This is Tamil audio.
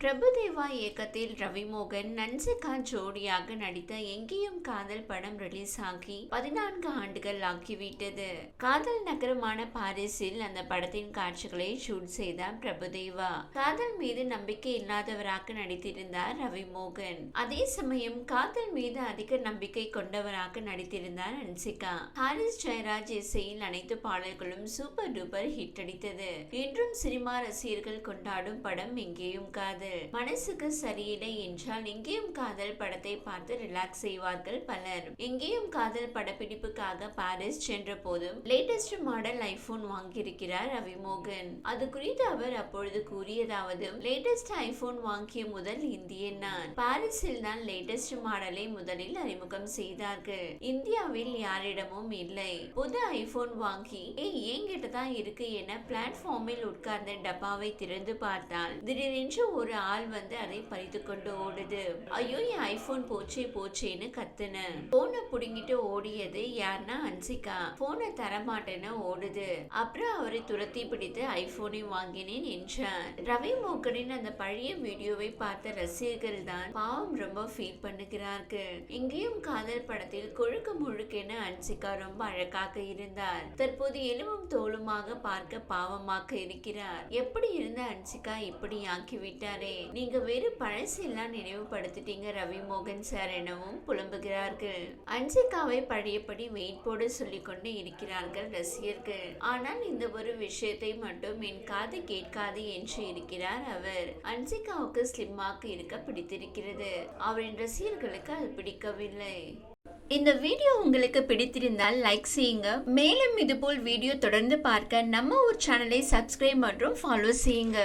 பிரபுதேவா இயக்கத்தில் ரவிமோகன் நன்சிகா ஜோடியாக நடித்த எங்கேயும் காதல் படம் ரிலீஸ் ஆகி பதினான்கு ஆண்டுகள் ஆகிவிட்டது காதல் நகரமான பாரிஸில் அந்த படத்தின் காட்சிகளை ஷூட் செய்தார் பிரபுதேவா. காதல் மீது நம்பிக்கை இல்லாதவராக நடித்திருந்தார் ரவிமோகன். அதே சமயம் காதல் மீது அதிக நம்பிக்கை கொண்டவராக நடித்திருந்தார் ஹன்சிகா ஹாரிஸ் ஜெயராஜ் இசையில் அனைத்து பாடல்களும் சூப்பர் டூப்பர் ஹிட் அடித்தது. இன்றும் சினிமா ரசிகர்கள் கொண்டாடும் படம் எங்கேயும் காதல் மனசுக்கு சரியில்லை என்றால் எங்கேயும் காதல் படத்தை பார்த்து ரிலாக்ஸ் செய்வார்கள் பலர். எங்கேயும் காதல் படப்பிடிப்புக்காக பாரிஸ் சென்ற போதும் லேட்டஸ்ட் மாடல் ஐபோன் வாங்கியிருக்கிறார் ரவிமோகன் அது குறித்து அவர் அப்பொழுது கூறியதாவது லேட்டஸ்ட் ஐபோன் வாங்கிய முதல் இந்தியன் நான். பாரிஸில் தான் லேட்டஸ்ட் மாடலை முதலில் அறிமுகம் செய்தார்கள். இந்தியாவில் யாரிடமும் இல்லை. புது ஐபோன் வாங்கி ஏய் என்கிட்ட தான் இருக்கு என பிளாட்ஃபார்மில் உட்கார்ந்த டப்பாவை திறந்து பார்த்தால் திடீரென்று ஒரு ஆள் வந்து அதை பறித்து கொண்டு ஓடுது. ஐயோ என் ஐபோன் போச்சே போச்சேன்னு கத்துன. போனை புடுங்கிட்டு ஓடியது யாருன்னா ஹன்சிகா போனை தரமாட்டேன்னு ஓடுது. அப்புறம் அவரை துரத்தி பிடித்து ஐபோனை வாங்கினேன் என்றார். ரவி மோகனின் அந்த பழைய வீடியோவை பார்த்த ரசிகர்கள் தான் பாவம் ரொம்ப ஃபீல் பண்ணுகிறார்கள். இங்கேயும் காதல் படத்தில் கொழுக்கு முழுக்கென ஹன்சிகா ரொம்ப அழகாக இருந்தார். தற்போது எலும்பும் தோலுமாக பார்க்க பாவமாக இருக்கிறார். எப்படி இருந்த ஹன்சிகா இப்படி ஆக்கிவிட்டாரே நீங்க வெறும் பழசெல்லாம் நினைவுபடுத்திட்டீங்க ரவி மோகன் சார் எனவும் புலம்புகிறார்கள். ஹன்சிகாவை பழையபடி வெயிட் போட சொல்லிக்கொண்டு இருக்கிறார்கள் ரசிகர்கள். ஆனால் இந்த ஒரு விஷயத்தை மட்டும் என் காது கேட்காது என்று இருக்கிறார் அவர். ஹன்சிகாவுக்கு ஸ்லிம்மாக இருக்க பிடித்திருக்கிறது. அவரின் ரசிகர்களுக்கு அது பிடிக்கவில்லை. இந்த வீடியோ உங்களுக்கு பிடித்திருந்தால் லைக் செய்யுங்க. மேலும் இதுபோல் வீடியோ தொடர்ந்து பார்க்க நம்ம ஒரு சேனலை சப்ஸ்கிரைப் மற்றும் ஃபாலோ செய்யுங்க.